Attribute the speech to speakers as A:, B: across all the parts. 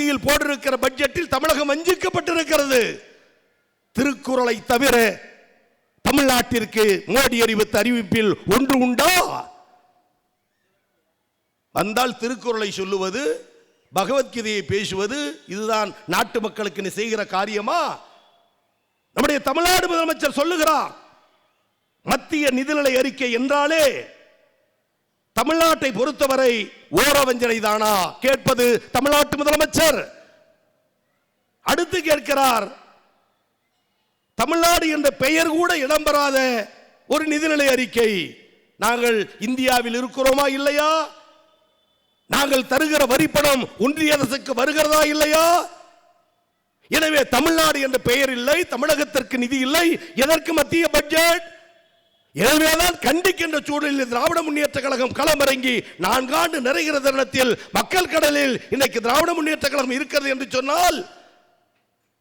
A: மத்தியில் போட்டிருக்கிற பட்ஜெட்டில் தமிழகம் வஞ்சிக்கப்பட்டிருக்கிறது. திருக்குறளை தவிர தமிழ்நாட்டிற்கு மோடி அறிவித்த அறிவிப்பில் ஒன்று உண்டா? வந்தால் திருக்குறளை சொல்லுவது பகவத்கீதையை பேசுவது இதுதான் நாட்டு மக்களுக்கு நீ செய்கிற காரியமா? நம்முடைய தமிழ்நாடு முதலமைச்சர் சொல்லுகிறார் மத்திய நிதிநிலை அறிக்கை என்றாலே தமிழ்நாட்டை பொறுத்தவரை ஓரவஞ்சனை தானா கேட்பது தமிழ்நாட்டு முதலமைச்சர். அடுத்து கேட்கிறார் தமிழ்நாடு என்ற பெயர் கூட இடம்பெறாத ஒரு நிதிநிலை அறிக்கை. நாங்கள் இந்தியாவில் இருக்கிறோமா இல்லையா? நாங்கள் தருகிற வரிப்பணம் ஒன்றிய அரசுக்கு வருகிறதா இல்லையா? எனவே தமிழ்நாடு என்ற பெயர் இல்லை தமிழகத்திற்கு நிதி இல்லை எதற்கு மத்திய பட்ஜெட்? எனவேதான் கண்டிக்கின்ற சூழலில் திராவிட முன்னேற்ற கழகம் களமிறங்கி நான்காண்டு நிறைகிற தருணத்தில் மக்கள் கடலில் இன்னைக்கு திராவிட முன்னேற்ற கழகம் இருக்கிறது என்று சொன்னால்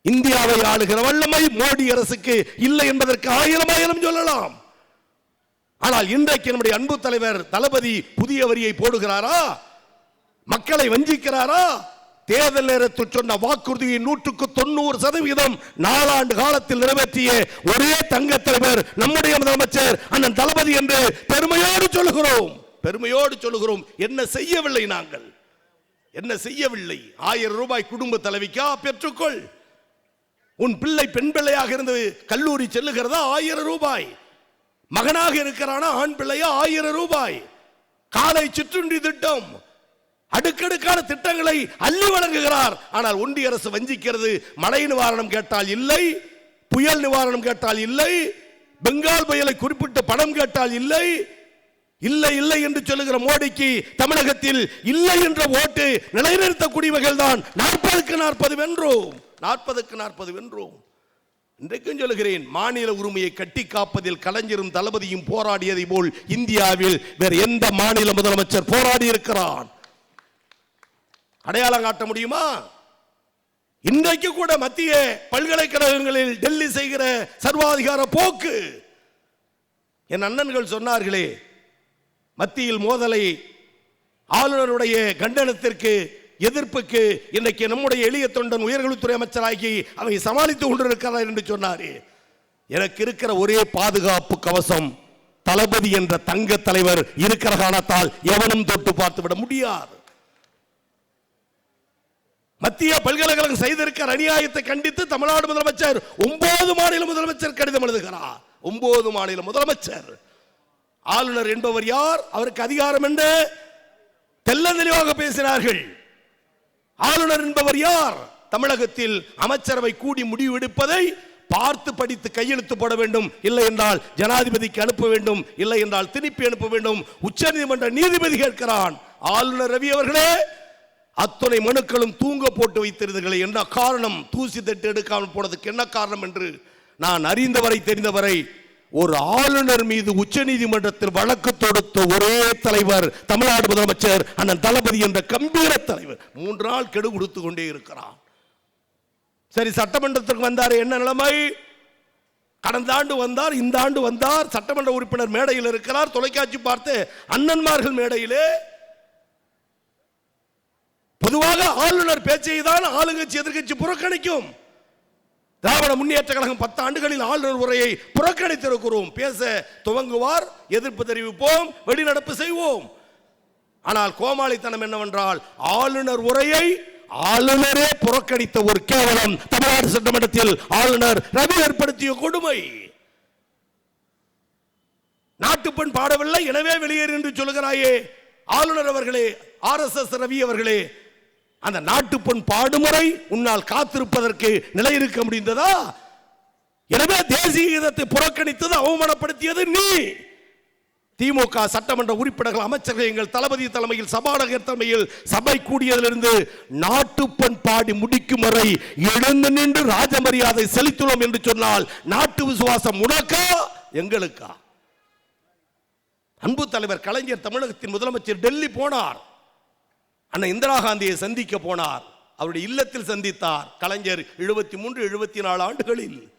A: இந்தியாவை ஆளுகிற வல்லமை மோடி அரசுக்கு இல்லை என்பதற்கு ஆயிரம் ஆயிரம் சொல்லலாம். ஆனால் இன்றைக்கு நம்முடைய அன்பு தலைவர் தளபதி புதிய வரியை போடுகிறாரா? மக்களை வஞ்சிக்கிறாரா? தேர்தல் நேரத்தில் சொன்ன வாக்குறுதியை நூற்றுக்கு தொண்ணூறு சதவீதம் நாலாண்டு காலத்தில் நிறைவேற்றிய ஒரே தங்க தலைவர் நம்முடைய முதலமைச்சர் அண்ணன் தளபதி என்று பெருமையோடு சொல்லுகிறோம். பெருமையோடு சொல்லுகிறோம். என்ன செய்யவில்லை நாங்கள்? என்ன செய்யவில்லை? ஆயிரம் ரூபாய் குடும்ப தலைவிக்கா பெற்றுக்கொள். உன் பிள்ளை பெண் பிள்ளையாக இருந்து கல்லூரி செல்லுகிறதா? ஆயிரம் ரூபாய். மகனாக இருக்கிறானா? ஆண் பிள்ளையா? ஆயிரம் ரூபாய். காலை சிற்றுண்டி திட்டம். அடுக்கடுக்கான திட்டங்களை அள்ளி வழங்குகிறார். ஆனால் ஒன்றிய அரசு வஞ்சிக்கிறது. மழை நிவாரணம் கேட்டால் இல்லை. புயல் நிவாரணம் கேட்டால் இல்லை. பெங்கால் புயலை குறிப்பிட்ட பணம் கேட்டால் இல்லை. இல்லை இல்லை என்று சொல்லுகிற மோடிக்கு தமிழகத்தில் இல்லை என்ற ஓட்டு நிலைநிறுத்தக்கூடியவர்கள் தான் நாற்பதுக்கு நாற்பது வென்றோம். நாற்பதுக்கு நாற்பது வென்றோம். இன்றைக்கும் சொல்லுகிறேன் மாநில உரிமையை கட்டி காப்பதில் கலைஞரும் தளபதியும் போராடியதை போல் இந்தியாவில் வேறு எந்த மாநில முதலமைச்சர் போராடி இருக்கிறான் அடையாளம் காட்ட முடியுமா? இன்றைக்கு கூட மத்திய பல்கலைக்கழகங்களில் டெல்லி செய்கிற சர்வாதிகார போக்கு. என் அண்ணன்கள் சொன்னார்களே மத்தியில் மோதலை ஆளுநருடைய கண்டனத்திற்கு எதிர்ப்புக்கு இன்றைக்கு நம்முடைய எளிய தொண்டன் உயர்கல்வித்துறை அமைச்சராகி அவை சமாளித்துக் கொண்டிருக்கிறார் என்று சொன்னார். எனக்கு இருக்கிற ஒரே பாதுகாப்பு கவசம் தளபதி என்ற தங்க தலைவர் இருக்கிற காரணத்தால் எவனும் தொட்டு பார்த்து விட முடியாது. மத்திய பல்கலைக்கழகம் செய்திருக்கிற அநியாயத்தை கண்டித்து தமிழ்நாடு முதலமைச்சர் ஒன்பது மாநில முதலமைச்சர் கடிதம் எழுதுகிறார். ஒன்பது மாநில முதலமைச்சர். ஆளுநர் என்பவர் யார்? அவருக்கு அதிகாரம் என்று தெல்ல தெளிவாக பேசினார்கள். ஆளுநர் என்பவர் யார்? தமிழகத்தில் அமைச்சரவை கூடி முடிவெடுப்பதை பார்த்து படித்து கையெழுத்து போட வேண்டும். இல்லை என்றால் ஜனாதிபதிக்கு அனுப்ப வேண்டும். இல்லை என்றால் திருப்பி அனுப்ப வேண்டும். உச்சநீதிமன்ற நீதிபதி கேட்கிறான். ஆளுநர் ரவி அவர்களே அத்தனை மனுக்களும் தூங்க போட்டு வைத்திருந்தீர்களே என்ன காரணம்? தூசி தட்டு எடுக்காமல் போனதுக்கு என்ன காரணம் என்று நான் அறிந்தவரை தெரிந்தவரை ஒரு ஆளுநர் மீது உச்ச நீதிமன்றத்தில் வழக்கு தொடுத்த ஒரே தலைவர் தமிழ்நாடு முதலமைச்சர் அண்ணன் தளபதி என்ற கம்பீர தலைவர் மூன்று நாள் கெடு கொடுத்து கொண்டே இருக்கிறார் சரி சட்டமன்றத்திற்கு வந்தார் என்ன நிலைமை? கடந்த ஆண்டு வந்தார் இந்த ஆண்டு வந்தார் சட்டமன்ற உறுப்பினர் மேடையில் இருக்கிறார் தொலைக்காட்சி பார்த்து அண்ணன்மார்கள் மேடையிலே பொதுவாக ஆளுநர் பேச்சை தான் ஆளுங்கட்சி எதிர்கட்சி புறக்கணிக்கும். திராவிட முன்னேற்ற கழகம் பத்து ஆண்டுகளில் ஆளுநர் உரையை புறக்கணித்திருக்கிறோம். பேச துவங்குவார் எதிர்ப்பு தெரிவிப்போம் வெளிநடப்பு செய்வோம். ஆனால் கோமாளித்தனம் என்னவென்றால் ஆளுநர் உரையை ஆளுநரே புறக்கணித்த ஒரு கேவலம் தமிழ்நாடு சட்டமன்றத்தில் ஆளுநர் ரவி ஏற்படுத்திய கொடுமை. நாட்டுப்பெண் பாடவில்லை எனவே வெளியேறு என்று சொல்லுகிறாயே ஆளுநர் அவர்களே ஆர் எஸ் எஸ் ரவி அவர்களே அந்த நாட்டுப்பெண் பாடுமுறை உன்னால் காத்திருப்பதற்கு நிலை இருக்க முடிந்ததா? எனவே தேசிய கீதத்தை புறக்கணித்தது அவமானப்படுத்தியது நீ. திமுக சட்டமன்ற உறுப்பினர்கள் அமைச்சர்கள் எங்கள் தளபதி தலைமையில் சபாநாயகர் தலைமையில் சபை கூடியதிலிருந்து நாட்டுப்பண் பாடி முடிக்கும் வரை எழுந்து நின்று ராஜமரியாதை செலுத்தினோம் என்று சொன்னால் நாட்டு விசுவாசம் உனக்கா? எங்களுக்கா? அன்பு தலைவர் கலைஞர் தமிழகத்தின் முதலமைச்சர் டெல்லி போனார். அண்ணன் இந்திரா காந்தியை சந்திக்க போனார். அவருடைய இல்லத்தில் சந்தித்தார். கலைஞர் எழுபத்தி மூன்று எழுபத்தி நாலு ஆண்டுகளில்.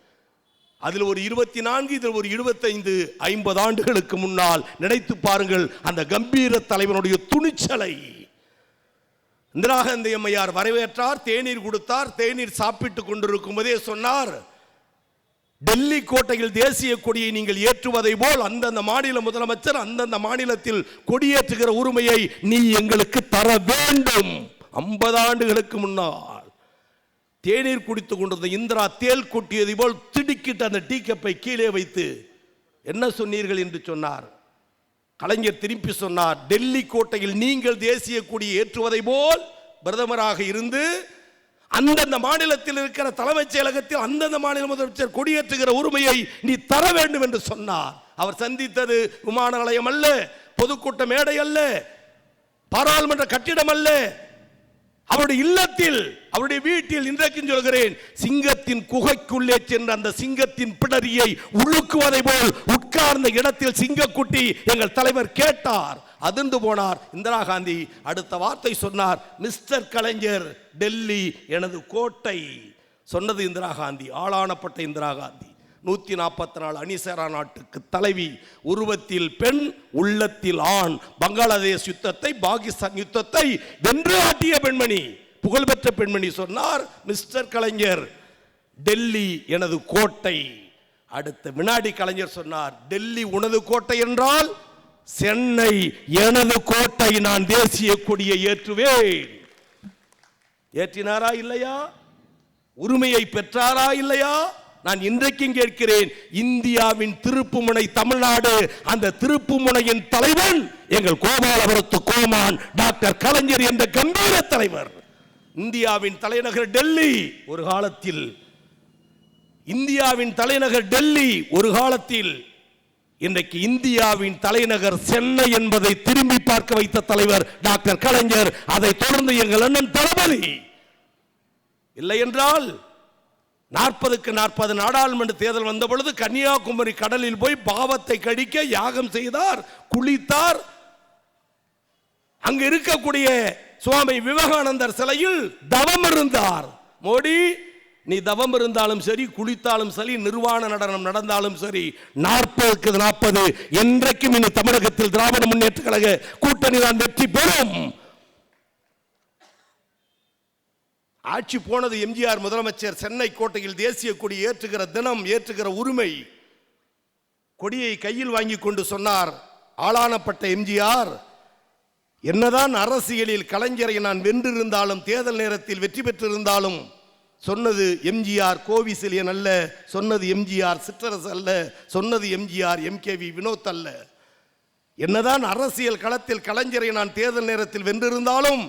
A: அதில் ஒரு இருபத்தி நான்கு இதில் ஒரு இருபத்தைந்து ஐம்பது ஆண்டுகளுக்கு முன்னால் நினைத்து பாருங்கள் அந்த கம்பீர தலைவனுடைய துணிச்சலை. இந்திரா காந்தி அம்மையார் வரவேற்றார் தேநீர் கொடுத்தார் தேநீர் சாப்பிட்டுக் கொண்டிருக்கும் போதே சொன்னார் டெல்லி கோட்டையில் தேசிய கொடியை நீங்கள் ஏற்றுவதை போல் அந்தந்த மாநில முதலமைச்சர் அந்தந்த மாநிலத்தில் கொடியேற்றுகிற உரிமையை நீ எங்களுக்கு தர வேண்டும். ஐம்பது ஆண்டுகளுக்கு முன்னால் தேநீர் குடித்துக் கொண்டிருந்த இந்திரா தேல் கொட்டியதை போல் திடுக்கிட்டு அந்த டீ கப்பை கீழே வைத்து என்ன சொன்னீர்கள் என்று சொன்னார். கலைஞர் திருப்பி சொன்னார் டெல்லி கோட்டையில் நீங்கள் தேசிய கொடியை ஏற்றுவதை போல் பிரதமராக இருந்து அந்தந்த மாநிலத்தில் இருக்கிற தலைமைச் செயலகத்தில் அந்தந்த மாநில முதலமைச்சர் கொடியேற்றுகிற உரிமையை நீ தர வேண்டும் என்று சொன்னார். அவர் சந்தித்தது விமான நிலையம் அல்ல பொதுக்கூட்ட மேடை அல்ல பாராளுமன்ற கட்டிடம் அல்ல அவருடைய இல்லத்தில் அவருடைய வீட்டில் இன்றைக்கும் சொல்கிறேன் சிங்கத்தின் குகைக்குள்ளே சென்ற அந்த சிங்கத்தின் பிடரியை உழுக்குவதை போல் உட்கார்ந்த இடத்தில் சிங்கக்குட்டி எங்கள் தலைவர் கேட்டார். அதிர்ந்து போனார். இந்திரா காந்தி அடுத்த வார்த்தை சொன்னார் மிஸ்டர் கலைஞர் டெல்லி எனது கோட்டை. சொன்னது இந்திரா காந்தி ஆளானப்பட்ட இந்திரா காந்தி. நூற்றி நாற்பத்தி நாலு அணிசேரா நாட்டுக்கு தலைவி உருவத்தில் பெண் உள்ளத்தில் ஆண். பங்களாதேஷ் யுத்தத்தை பாகிஸ்தான் யுத்தத்தை வென்று ஆட்டிய பெண்மணி. புகழ்பெற்ற பெண்மணி சொன்னார் மிஸ்டர் கலைஞர் டெல்லி எனது கோட்டை. அடுத்த வினாடி கலைஞர் சொன்னார் டெல்லி உனது கோட்டை என்றால் சென்னை எனது கோட்டை நான் தேசிய கொடியை ஏற்றுவேன். ஏற்றினாரா இல்லையா? உரிமையை பெற்றாரா இல்லையா? நான் இன்றைக்கும் கேட்கிறேன் இந்தியாவின் திருப்புமுனை தமிழ்நாடு அந்த திருப்புமுனையின் தலைவன் எங்கள் கோபாலபுரத்து கோமான் டாக்டர் கலைஞர் என்ற கம்பீர தலைவர். இந்தியாவின் தலைநகர் டெல்லி ஒரு காலத்தில் இந்தியாவின் தலைநகர் டெல்லி ஒரு காலத்தில் இன்றைக்கு இந்தியாவின் தலைநகர் சென்னை என்பதை திரும்பி பார்க்க வைத்த தலைவர் டாக்டர் கலைஞர் அதை தொடர்ந்து எங்கள் அண்ணன் தளபதி. இல்லை என்றால் நாற்பதுக்கு நாற்பது நாடாளுமன்ற தேர்தல் வந்த பொழுது கன்னியாகுமரி கடலில் போய் பாவத்தை கடிக்க யாகம் செய்தார் குளித்தார். அங்கு இருக்கக்கூடிய சுவாமி விவேகானந்தர் சிலையில் தவம் இருந்தார். மோடி நீ தவம் இருந்தாலும் சரி குளித்தாலும் சரி நிர்வாண நடனம் நடந்தாலும் சரி நாற்பதுக்கு நாற்பது என்றைக்கும் இனி தமிழகத்தில் திராவிட முன்னேற்ற கழக கூட்டணி தான் வெற்றி பெறும். ஆட்சி போனது எம்ஜிஆர் முதலமைச்சர் சென்னை கோட்டையில் தேசிய கொடி ஏற்றுகிற தினம் ஏற்றுகிற உரிமை. கொடியை கையில் வாங்கி கொண்டு சொன்னார் ஆளானப்பட்ட எம்ஜிஆர் என்னதான் அரசியலில் கலைஞரை நான் வென்றிருந்தாலும் தேர்தல் நேரத்தில் வெற்றி பெற்றிருந்தாலும் சொன்னது எம்ஜிஆர் கோவிசிலியன் அல்ல சொன்னது எம்ஜிஆர் சிற்றரசு அல்ல சொன்னது எம்ஜிஆர் எம்கேவி வினோத் அல்ல. என்னதான் அரசியல் களத்தில் கலைஞரை நான் தேர்தல் நேரத்தில் வென்றிருந்தாலும்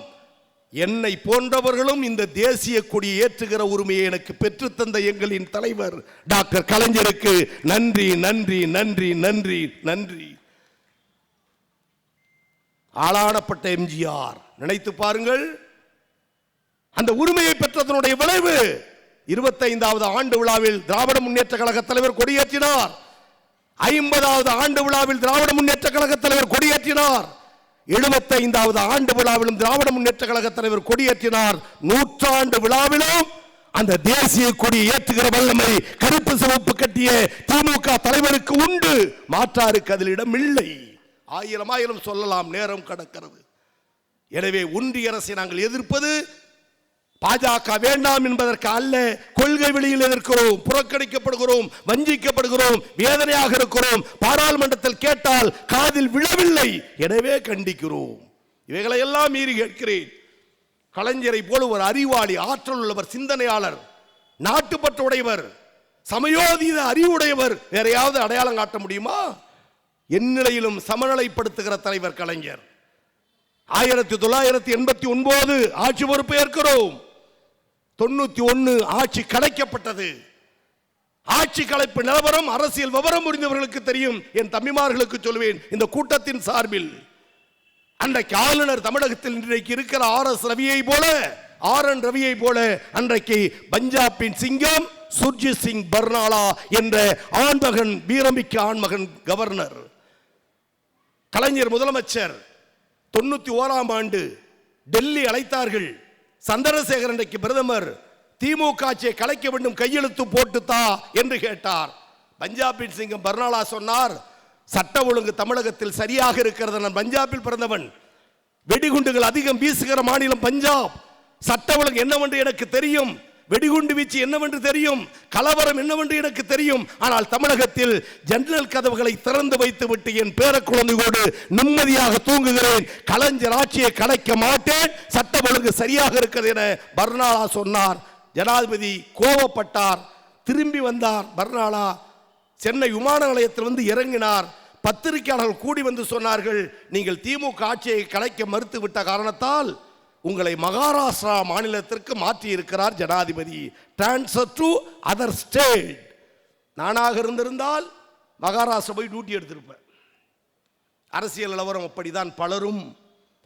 A: என்னை போன்றவர்களும் இந்த தேசிய கொடியை ஏற்றுகிற உரிமையை எனக்கு பெற்றுத்தந்த எங்களின் தலைவர் டாக்டர் கலைஞருக்கு நன்றி நன்றி நன்றி நன்றி நன்றி. ஆளாடப்பட்ட எம்ஜிஆர் நினைத்து பாருங்கள். அந்த உரிமையை பெற்றதனுடைய விளைவு இருபத்தைந்தாவது ஆண்டு விழாவில் திராவிட முன்னேற்ற கழக தலைவர் கொடியேற்றினார். ஐம்பதாவது ஆண்டு விழாவில் திராவிட முன்னேற்ற கழக தலைவர் கொடியேற்றினார். எழுபத்தைந்தாவது ஆண்டு விழாவிலும் திராவிட முன்னேற்ற கழக தலைவர் கொடியேற்றினார். நூற்றாண்டு விழாவிலும் அந்த தேசிய கொடி ஏற்றுகிற வல்லமை கருப்பு சிவப்பு கட்டிய திமுக தலைவருக்கு உண்டு. மாற்றாருக்கு அதில் இடம் இல்லை ஆயிரம் ஆயிரம் சொல்லலாம் நேரம் கடக்கிறது. எனவே ஒன்றிய அரசை நாங்கள் எதிர்ப்பது பாஜக வேண்டாம் என்பதற்கு அல்ல. கொள்கை வெளியில் எதிர்க்கிறோம் புறக்கணிக்கப்படுகிறோம் வஞ்சிக்கப்படுகிறோம் வேதனையாக இருக்கிறோம். பாராளுமன்றத்தில் கேட்டால் காதில் விழவில்லை. எனவே கண்டிக்கிறோம். இவைகளை எல்லாம் மீறி கேட்கிறேன். கலைஞரை போல ஒரு அறிவாளி ஆற்றல் உள்ளவர் சிந்தனையாளர் நாட்டுப்பற்று உடையவர் சமயோதீத அறிவுடையவர் வேறையாவது அடையாளம் காட்ட முடியுமா? என்னிலையிலும் சமநிலைப்படுத்துகிற தலைவர் கலைஞர். ஆயிரத்தி தொள்ளாயிரத்தி எண்பத்தி ஒன்பது ஆட்சி பொறுப்பு ஏற்கிறோம். தொண்ணூத்தி ஒன்னு ஆட்சி கலைக்கப்பட்டது. ஆட்சி கலைப்பு நிலவரம் அரசியல் விவரம் புரிந்தவர்களுக்கு தெரியும். என் தம்பிமார்களுக்கு சொல்வேன் இந்த கூட்டத்தின் சார்பில் அன்றைக்கு ஆளுநர் தமிழகத்தில் இன்றைக்கு இருக்கிற ஆர் எஸ் ரவியை போல ஆர் என் ரவியை போல அன்றைக்கு பஞ்சாபின் சிங்கம் சுர்ஜித் சிங் பர்னாலா என்ற ஆண்மகன் வீரமிக்க ஆண்மகன் கவர்னர். கலைஞர் முதலமைச்சர் தொண்ணூத்தி ஓராம் ஆண்டு டெல்லி அழைத்தார்கள். சந்திரசேகர் பிரதமர் திமுக ஆட்சியை கலைக்க வேண்டும் கையெழுத்து போட்டுத்தா என்று கேட்டார். பஞ்சாபின் சிங்கம் பர்னாலா சொன்னார் சட்ட ஒழுங்கு தமிழகத்தில் சரியாக இருக்கிறது நான் பஞ்சாபில் பிறந்தவன். வெடிகுண்டுகள் அதிகம் வீசுகிற மாநிலம் பஞ்சாப். சட்ட ஒழுங்கு என்னவென்று எனக்கு தெரியும். வெடிகுண்டு வீச்சு என்னவென்று தெரியும்? கலவரம் என்னவென்று எனக்கு தெரியும்? ஆனால் தமிழகத்தில் ஜன்னல் கதவுகளை திறந்து வைத்து விட்டு என் பேர குழந்தைகளோடு நிம்மதியாக தூங்குகிறேன். கலைஞர் ஆட்சியை கலைக்க மாட்டேன். சட்டம் ஒழுங்கு சரியாக இருக்கிறது என பர்னாலா சொன்னார். ஜனாதிபதி கோபப்பட்டார் திரும்பி வந்தார் பர்னாலா. சென்னை விமான நிலையத்தில் வந்து இறங்கினார். பத்திரிகையாளர்கள் கூடி வந்து சொன்னார்கள் நீங்கள் திமுக ஆட்சியை கலைக்க மறுத்து விட்ட காரணத்தால் உங்களை மகாராஷ்டிரா மாநிலத்திற்கு மாற்றி இருக்கிறார் ஜனாதிபதி. டிரான்ஸ்ஃபர் டு அதர் ஸ்டேட் நானாக இருந்திருந்தால் மகாராஷ்டிரா போய் டியூட்டி எடுத்திருப்பேன். அரசியல் நிலவரம் அப்படிதான் பலரும்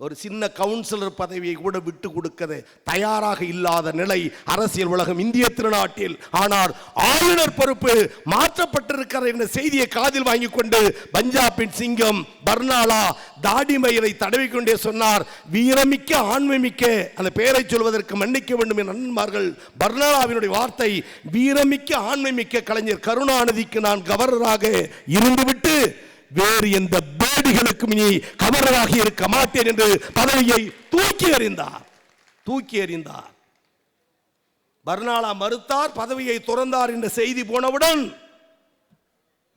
A: ஒரு சின்ன கவுன்சிலர் பதவியை கூட விட்டு கொடுக்க தயாராக இல்லாத நிலை அரசியல் உலகம் இந்திய திருநாட்டில். ஆனால் ஆளுநர் பொறுப்பு மாற்றப்பட்டிருக்கிற என்ற செய்தியை காதில் வாங்கி கொண்டு பஞ்சாபின் சிங்கம் பர்னாலா தாடிமயிரை தடவிக்கொண்டே சொன்னார். வீரமிக்க ஆண்மைமிக்க அந்த பெயரை சொல்வதற்கு மன்னிக்க வேண்டும் என் நண்பர்கள் பர்னாலாவினுடைய வார்த்தை வீரமிக்க ஆண்மைமிக்க கலைஞர் கருணாநிதிக்கு நான் கவர்னராக இருந்துவிட்டு வேறு எந்த பேடிகளுக்கும் இனி கவரவாக இருக்க மாட்டேன் என்று பதவியை தூக்கி எறிந்தார். தூக்கி எறிந்தார். பர்னாலா மறுத்தார் பதவியை துறந்தார் என்ற செய்தி போனவுடன்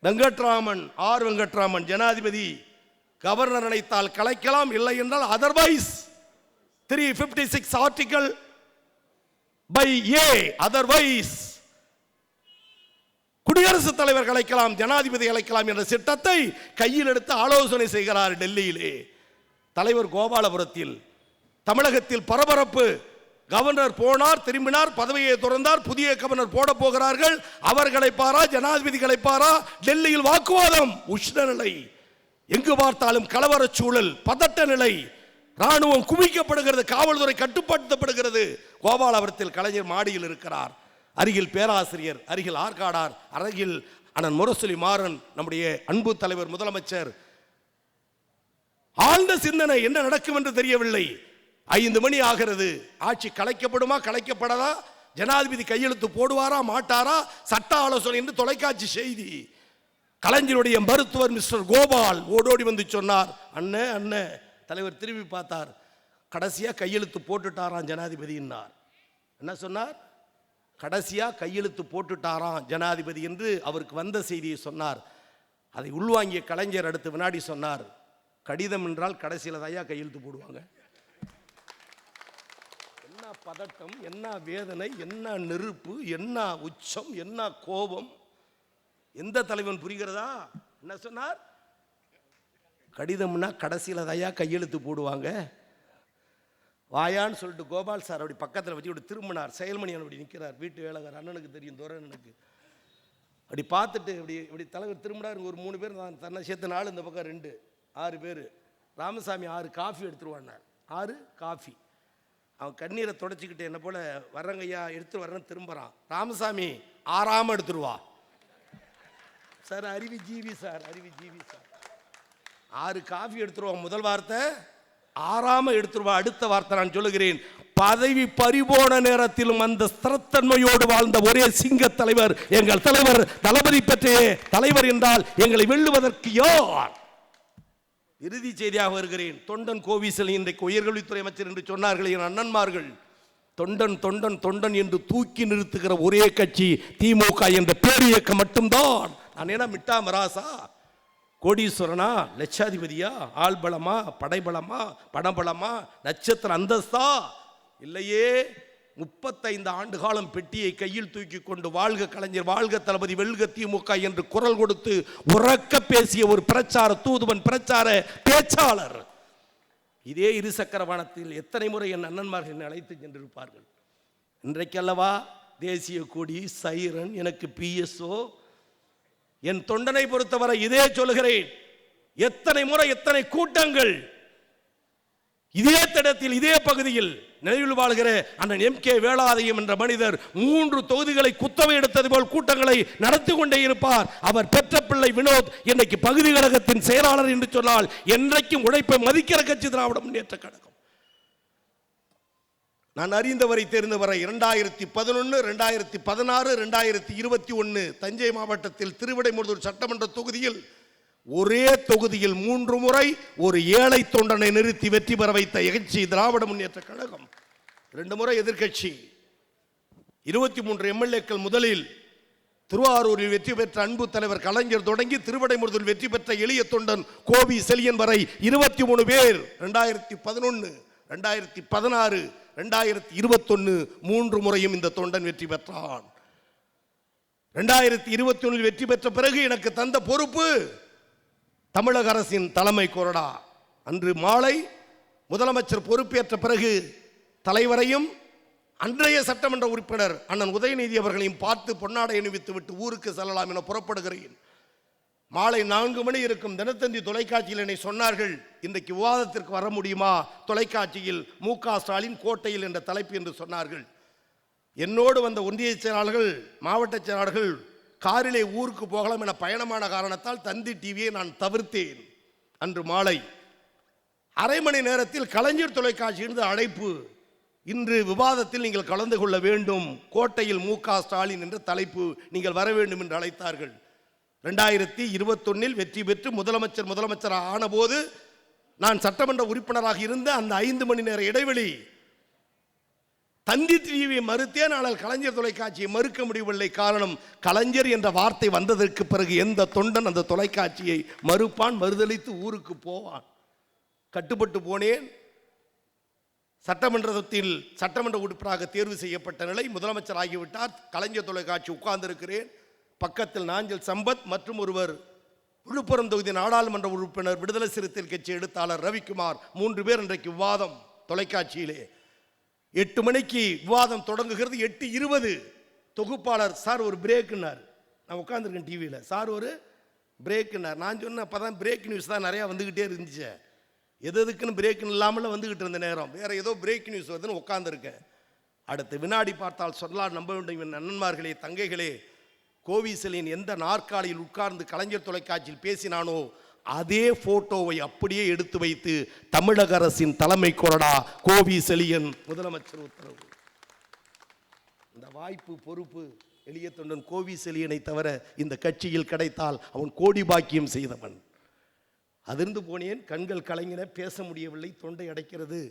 A: வெங்கட்ராமன் ஆர் வெங்கட்ராமன் ஜனாதிபதி கவர்னர் நினைத்தால் கலைக்கலாம் இல்லை என்றால் otherwise three fifty six article by A otherwise குடியரசுத் தலைவர் கலைக்கலாம் ஜனாதிபதி கலைக்கலாம் என்ற திட்டத்தை கையில் எடுத்து ஆலோசனை செய்கிறார் டெல்லியிலே. தலைவர் கோபாலபுரத்தில் தமிழகத்தில் பரபரப்பு. கவர்னர் போனார் திரும்பினார் பதவியை துறந்தார் புதிய கவர்னர் போட போகிறார்கள். அவர் கலைப்பாரா ஜனாதிபதி கலைப்பாரா டெல்லியில் வாக்குவாதம். உஷ்ண நிலை. எங்கு பார்த்தாலும் கலவர சூழல் பதட்ட நிலை. ராணுவம் குவிக்கப்படுகிறது காவல்துறை கட்டுப்படுத்தப்படுகிறது. கோபாலபுரத்தில் கலைஞர் மாடியில் இருக்கிறார். அருகில் பேராசிரியர் அருகில் ஆற்காடார் அருகில் அண்ணன் முரசொலி மாறன் நம்முடைய அன்பு தலைவர் முதலமைச்சர். ஆழ்ந்த சிந்தனை என்ன நடக்கும் என்று தெரியவில்லை. ஐந்து மணி ஆகிறது. ஆட்சி கலைக்கப்படுமா கலைக்கப்படாதா? ஜனாதிபதி கையெழுத்து போடுவாரா மாட்டாரா? சட்ட ஆலோசனை என்று தொலைக்காட்சி செய்தி. கலைஞருடைய மருத்துவர் மிஸ்டர் கோபால் ஓடோடி வந்து சொன்னார். அண்ணன் அண்ணன் தலைவர் திரும்பி பார்த்தார். கடைசியா கையெழுத்து போட்டுட்டாராம் ஜனாதிபதினார் என்ன சொன்னார்? கடைசியாக கையெழுத்து போட்டுட்டாராம் ஜனாதிபதி என்று அவருக்கு வந்த செய்தியை சொன்னார். அதை உள்வாங்கிய கலைஞர் அடுத்து வினாடி சொன்னார் கடிதம் என்றால் கடைசியில் தாயா கையெழுத்து போடுவாங்க? என்ன பதட்டம் என்ன வேதனை என்ன நெருப்பு என்ன உச்சம் என்ன கோபம்? எந்த தலைவன் புரிகிறதா? என்ன சொன்னார்? கடிதம்னா கடைசியில் தாயா கையெழுத்து போடுவாங்க. வாயான்னு சொல்லிட்டு கோபால் சார் அப்படி பக்கத்தில் வச்சு இப்படி திரும்பினார். செயல்மணியன் அப்படி நிற்கிறார் வீட்டு வேலைக்கார் அண்ணனுக்கு தெரியும் துரண்ணனுக்கு அப்படி பார்த்துட்டு இப்படி இப்படி தலைவர் திரும்பினார் ஒரு மூணு பேர் நான் தன்னை சேர்த்து நாலு இந்த பக்கம் ரெண்டு ஆறு பேர். ராமசாமி ஆறு காஃபி எடுத்துருவான்னார் ஆறு காஃபி. அவன் கண்ணீரை தொடச்சிக்கிட்டு என்ன போல் வர்றங்கய்யா எடுத்து வர்றேன்னு திரும்புகிறான் ராமசாமி ஆறாம எடுத்துருவா. சார் அறிவி ஜீவி சார் அறிவி ஜீவி சார். ஆறு காஃபி எடுத்துருவான் முதல் வார்த்தை ஆறாம எடுத்துருவா அடுத்த வார்த்தை நான் சொல்லுகிறேன். பதவி பறிபோன நேரத்திலும் அந்த ஸ்திரத்தன்மையோடு வாழ்ந்த ஒரே சிங்க தலைவர் எங்கள் தலைவர் தளபதி பெற்றே தலைவர் என்றால் எங்களை வெல்லுவதற்கு யார்? இறுதி செய்தியாக வருகிறேன். தொண்டன் கோவிசல் இன்றைக்கு உயர்கல்வித்துறை அமைச்சர் என்று சொன்னார்கள் என் அண்ணன்மார்கள். தொண்டன் தொண்டன் தொண்டன் என்று தூக்கி நிறுத்துகிற ஒரே கட்சி திமுக என்ற பேரியக்கம் மட்டும்தான். நான் என்ன மிட்டா மராசா கோடீஸ்வரனா லட்சாதிபதியா ஆள்பலமா படைபலமா பணபலமா நட்சத்திர அந்தஸ்தா? இல்லையே முப்பத்தைந்து ஆண்டு காலம் பெட்டியை கையில் தூக்கி கொண்டு வாழ்க கலைஞர் வாழ்க தளபதி வெல்க திமுக என்று குரல் கொடுத்து உறக்க பேசிய ஒரு பிரச்சார தூதுவன் பிரச்சார பேச்சாளர். இதே இருசக்கர வாகனத்தில் எத்தனை முறை என் அண்ணன்மார்கள் என்னை அழைத்து சென்றிருப்பார்கள்? இன்றைக்கல்லவா? தேசிய கொடி சைரன் எனக்கு பிஎஸ்ஓ என் தொண்டனை பொறுத்தவரை இதே சொல்லுகிறேன். எத்தனை முறை எத்தனை கூட்டங்கள். இதே தடத்தில் இதே பகுதியில் நினைவில் வாழ்கிற அண்ணன் எம் கே வேளாதயம் என்ற மனிதர் மூன்று தொகுதிகளை குத்தவை எடுத்தது போல் கூட்டங்களை நடத்தி கொண்டே இருப்பார். அவர் பெற்ற பிள்ளை வினோத் இன்னைக்கு பகுதி கழகத்தின் செயலாளர் என்று சொன்னால் என்றைக்கும் உழைப்பை மதிக்கிற கட்சி திராவிட முன்னேற்ற கழகம். நான் அறிந்தவரை தெரிந்தவரை இரண்டாயிரத்தி பதினொன்று ரெண்டாயிரத்தி பதினாறு ரெண்டாயிரத்தி இருபத்தி ஒன்று தஞ்சை மாவட்டத்தில் திருவிடைமுருதூர் சட்டமன்ற தொகுதியில் ஒரே தொகுதியில் மூன்று முறை ஒரு ஏழை தொண்டனை நிறுத்தி வெற்றி பெற வைத்த எகட்சி திராவிட முன்னேற்ற கழகம். ரெண்டு முறை எதிர்க்கட்சி. இருபத்தி மூன்று எம்எல்ஏக்கள் முதலில் திருவாரூரில் வெற்றி பெற்ற அன்பு தலைவர் கலைஞர் தொடங்கி திருவடைமுருதில் வெற்றி பெற்ற எளிய தொண்டன் கோவி செலியன் வரை இருபத்தி மூணு பேர். ரெண்டாயிரத்தி பதினொன்று ரெண்டாயிரத்தி பதினாறு ரெண்டாயிரத்தி இருபத்தொன்னு மூன்று முறையும் இந்த தொண்டன் வெற்றி பெற்றான். ரெண்டாயிரத்தி இருபத்தி ஒன்றில் வெற்றி பெற்ற பிறகு எனக்கு தந்த பொறுப்பு தமிழக அரசின் தலைமை கொறடா. அன்று மாலை முதலமைச்சர் பொறுப்பேற்ற பிறகு தலைவரையும் அன்றைய சட்டமன்ற உறுப்பினர் அண்ணன் உதயநிதி அவர்களையும் பார்த்து பொன்னாடை அணிவித்து விட்டு ஊருக்கு செல்லலாம் என புறப்படுகிறேன். மாலை நான்கு மணி இருக்கும் தினத்தந்தி தொலைக்காட்சியில் என்னை சொன்னார்கள் இன்றைக்கு விவாதத்திற்கு வர முடியுமா? தொலைக்காட்சியில் மு ஸ்டாலின் கோட்டையில் என்ற தலைப்பு என்று சொன்னார்கள். என்னோடு வந்த ஒன்றிய செயலாளர்கள் மாவட்ட செயலாளர்கள் காரிலே ஊருக்கு போகலாம் என பயணமான காரணத்தால் தந்தி டிவியை நான் தவிர்த்தேன். அன்று மாலை அரை மணி நேரத்தில் கலைஞர் தொலைக்காட்சியிலிருந்து அழைப்பு இன்று விவாதத்தில் நீங்கள் கலந்து கொள்ள வேண்டும். கோட்டையில் மு ஸ்டாலின் என்ற தலைப்பு நீங்கள் வர வேண்டும் என்று அழைத்தார்கள். ரெண்டாயிரத்தி இருபத்தொன்னில் வெற்றி பெற்று முதலமைச்சர் முதலமைச்சர் ஆனபோது நான் சட்டமன்ற உறுப்பினராக இருந்த அந்த ஐந்து மணி நேர இடைவெளி தந்தி டிவியை மறுத்தேன் ஆனால் கலைஞர் தொலைக்காட்சியை மறுக்க முடியவில்லை. காரணம் கலைஞர் என்ற வார்த்தை வந்ததற்கு பிறகு எந்த தொண்டன் அந்த தொலைக்காட்சியை மறுப்பான் மறுதளித்து ஊருக்கு போவான். கட்டுப்பட்டு போனேன். சட்டமன்றத்தில் சட்டமன்ற உறுப்பினராக தேர்வு செய்யப்பட்ட நிலை முதலமைச்சர் ஆகிவிட்டார். கலைஞர் தொலைக்காட்சி உட்கார்ந்திருக்கிறேன். பக்கத்தில் நாஞ்சல் சம்பத் மற்றும் ஒருவர் விழுப்புரம் தொகுதி நாடாளுமன்ற உறுப்பினர் விடுதலை சிறுத்தைகள் கட்சி எழுத்தாளர் ரவிக்குமார். மூன்று பேர் இன்றைக்கு விவாதம் தொலைக்காட்சியிலே. எட்டு மணிக்கு விவாதம் தொடங்குகிறது. எட்டு இருபது தொகுப்பாளர் சார் ஒரு பிரேக்குன்னார். நான் உட்காந்துருக்கேன் டிவியில். சார் ஒரு பிரேக்குன்னார். நான் சொன்னேன் அப்போ தான் பிரேக் நியூஸ் தான் நிறையா வந்துக்கிட்டே இருந்துச்சு. எது எதுக்குன்னு பிரேக்குன்னு இல்லாமல் வந்துக்கிட்டு இருந்த நேரம். வேறு ஏதோ பிரேக் நியூஸ் வருதுன்னு உட்காந்துருக்கேன் அடுத்து வினாடி பார்த்தால் சொல்லால் நம்ப வேண்டும் என் தங்கைகளே கோவிசலின் எந்த நாற்காலியில் உட்கார்ந்து கலைஞர் தொலைக்காட்சியில் பேசினானோ அதே போட்டோவை அப்படியே எடுத்து வைத்து தமிழக அரசின் தலைமை கொறடா கோவி செலியன் முதலமைச்சர் உத்தரவு. இந்த வாய்ப்பு பொறுப்பு எளிய தொண்டன் கோவி செலியனை தவிர இந்த கட்சியில் கிடைத்தால் அவன் கோடி பாக்கியம் செய்தவன். அதிர்ந்து போனேன் கண்கள் கலைஞன பேச முடியவில்லை தொண்டை அடைக்கிறது.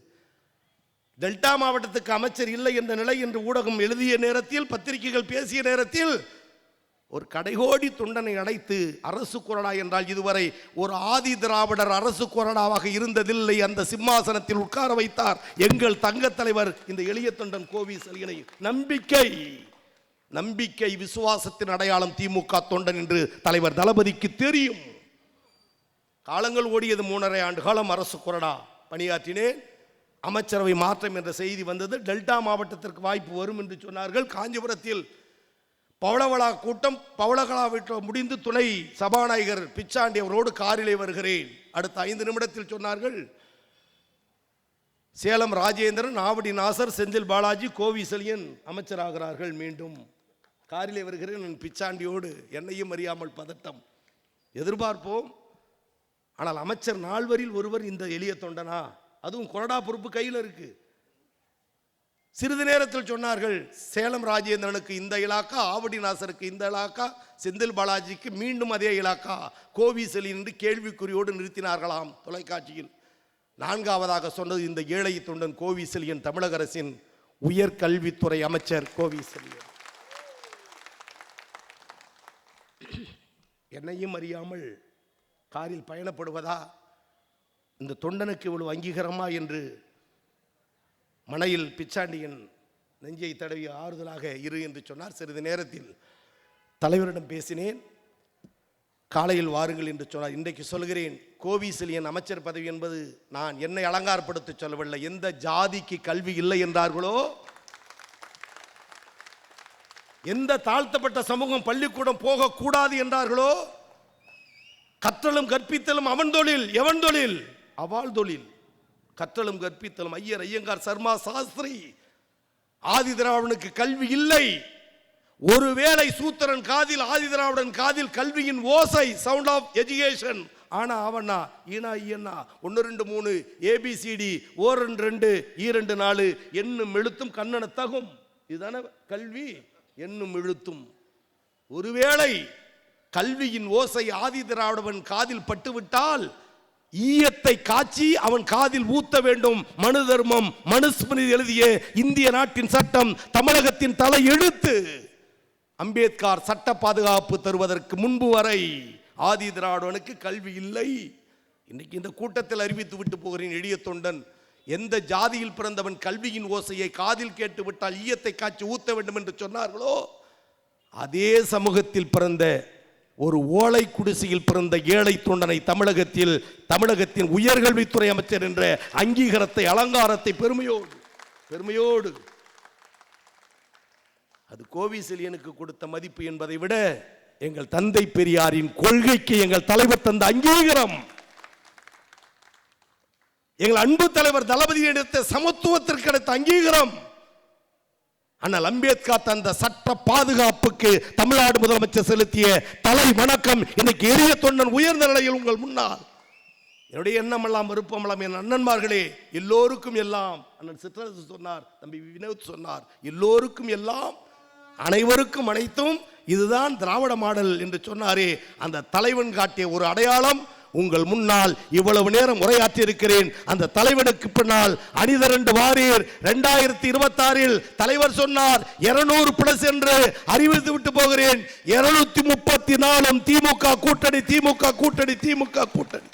A: டெல்டா மாவட்டத்துக்கு அமைச்சர் இல்லை என்ற நிலை என்று ஊடகம் எழுதிய நேரத்தில் பத்திரிகைகள் பேசிய நேரத்தில் ஒரு கடைகோடி தொண்டனை அடைத்து அரசு கொறடா என்றால் இதுவரை ஒரு ஆதி திராவிடர் அரசு கொறடாவாக இருந்ததில்லை. அந்த சிம்மாசனத்தில் உட்கார வைத்தார் எங்கள் தங்க தலைவர் இந்த எளிய தொண்டன் கோவி சலியனை நம்பிக்கை நம்பிக்கை விசுவாசத்தின் அடையாளம் திமுக தொண்டன் என்று தலைவர் தளபதிக்கு தெரியும். காலங்கள் ஓடியது மூணரை ஆண்டு காலம் அரசு கொறடா பணியாற்றினேன். அமைச்சரவை மாற்றம் என்ற செய்தி வந்தது. டெல்டா மாவட்டத்திற்கு வாய்ப்பு வரும் என்று சொன்னார்கள். காஞ்சிபுரத்தில் பவளவளா கூட்டம் பவளகலா வீட்டில் முடிந்து துணை சபாநாயகர் பிச்சாண்டி அவரோடு காரிலே வருகிறேன். அடுத்த ஐந்து நிமிடத்தில் சொன்னார்கள் சேலம் ராஜேந்திரன் ஆவடி நாசர் செந்தில் பாலாஜி கோவி செலியன் அமைச்சராகிறார்கள் மீண்டும். காரிலே வருகிறேன் என் பிச்சாண்டியோடு என்னையும் அறியாமல் பதட்டம். எதிர்பார்ப்போம் ஆனால் அமைச்சர் நால்வரில் ஒருவர் இந்த எளிய தொண்டனா? அதுவும் கொறடா பொறுப்பு கையில் இருக்குது சிறிது நேரத்தில் சொன்னார்கள் சேலம் ராஜேந்திரனுக்கு இந்த இலாக்கா ஆவடி நாசருக்கு இந்த இலாக்கா செந்தில் பாலாஜிக்கு மீண்டும் அதே இலாக்கா. கோவிசலி என்று கேள்விக்குறியோடு நிறுத்தினார்களாம் தொலைக்காட்சியில். நான்காவதாக சொன்னது இந்த ஏழை தொண்டன் கோவிசலியன் தமிழக அரசின் உயர்கல்வித்துறை அமைச்சர் கோவிசலியன் என்னையும் அறியாமல் காரில் பயணப்படுவதா? இந்த தொண்டனுக்கு இவ்வளவு அங்கீகாரமா என்று மனையில் பிச்சாண்டியின் நெஞ்சை தடவி ஆறுதலாக இரு என்று சொன்னார். சிறிது நேரத்தில் தலைவரிடம் பேசினேன். காலையில் வாருங்கள் என்று சொன்னார். இன்றைக்கு சொல்கிறேன் கோவிசிலியன் அமைச்சர் பதவி என்பது நான் என்னை அலங்காரப்படுத்த சொல்லவில்லை. எந்த ஜாதிக்கு கல்வி இல்லை என்றார்களோ எந்த தாழ்த்தப்பட்ட சமூகம் பள்ளிக்கூடம் போகக்கூடாது என்றார்களோ கற்றலும் கற்பித்தலும் அவன் தொழில் எவன் தொழில்? அவள் தொழில். கற்றலும் கற்பித்தலும். ஐயர் ஐயங்கார் சர்மா சாஸ்திரி. ஆதி திராவிடனுக்கு கல்வி இல்லை. ஒருவேளை சூத்திரன் காதில் ஆதி திராவிடன் காதில் கல்வியின் ஓசை சவுண்ட் ஆஃப் எஜுகேஷன் ஆனா அவனா ஈனா ஈயண்ணா ஒன்று ரெண்டு மூணு ஏபிசிடி ஓர் ரெண்டு ரெண்டு ஈரெண்டு நாலு என்னும் எழுத்தும் கண்ணன தகும். இதுதானே கல்வி? என்னும் எழுத்தும். ஒருவேளை கல்வியின் ஓசை ஆதி திராவிடவன் காதில் பட்டுவிட்டால் ஈயத்தை காய்ச்சி அவன் காதில் ஊத்த வேண்டும். மனு தர்மம் மனுஸ்மிருதி எழுதிய இந்திய நாட்டின் சட்டம் தமிழகத்தின் தலை எழுத்து. அம்பேத்கர் சட்ட பாதுகாப்பு தருவதற்கு முன்பு வரை ஆதி திராவிடனுக்கு கல்வி இல்லை. இன்னைக்கு இந்த கூட்டத்தில் அறிவித்து விட்டு போகிறேன் எளிய தொண்டன். எந்த ஜாதியில் பிறந்தவன் கல்வியின் ஓசையை காதில் கேட்டு விட்டால் ஈயத்தை காய்ச்சி ஊத்த வேண்டும் என்று சொன்னார்களோ? அதே சமூகத்தில் பிறந்த ஒரு ஓலை குடிசையில் பிறந்த ஏழை தொண்டனை தமிழகத்தில் தமிழகத்தின் உயர்கல்வித்துறை அமைச்சர் என்ற அங்கீகாரத்தை அலங்காரத்தை பெருமையோடு பெருமையோடு அது கோவிசிலியனுக்கு கொடுத்த மதிப்பு என்பதை விட எங்கள் தந்தை பெரியாரின் கொள்கைக்கு எங்கள் தலைவர் தந்த அங்கீகாரம். எங்கள் அன்பு தலைவர் தளபதி எடுத்த சமத்துவத்திற்கு கிடைத்த அங்கீகாரம். ஆனால் அம்பேத்கர் தந்த சட்ட பாதுகாப்புக்கு தமிழ்நாடு முதலமைச்சர் செலுத்திய தலை வணக்கம் இன்னைக்கு எளிய தொண்டன் உயர்ந்த நிலையில் உங்கள் முன்னால். என்னுடைய எண்ணமெல்லாம் விருப்பமெல்லாம் என் அண்ணன்மார்களே எல்லோருக்கும் எல்லாம் அண்ணன் சிற்றரசு சொன்னார் தம்பி வினோத் சொன்னார் எல்லோருக்கும் எல்லாம் அனைவருக்கும் அனைத்தும் இதுதான் திராவிட மாடல் என்று சொன்னாரே. அந்த தலைவன் காட்டிய ஒரு அடையாளம் உங்கள் முன்னால் இவ்வளவு நேரம் உரையாற்றி இருக்கிறேன் அந்த தலைவனுக்கு பின்னால் அணிதரண்டு வாரீர். ரெண்டாயிரத்தி இருபத்தி ஆறில் தலைவர் சொன்னார் இருநூறு பிளஸ் என்று அறிவித்து விட்டு போகிறேன். இருநூத்தி முப்பத்தி நாலும் திமுக கூட்டணி திமுக கூட்டணி திமுக கூட்டணி.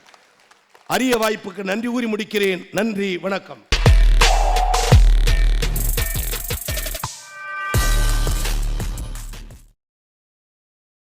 A: அரிய வாய்ப்புக்கு நன்றி கூறி முடிக்கிறேன். நன்றி வணக்கம்.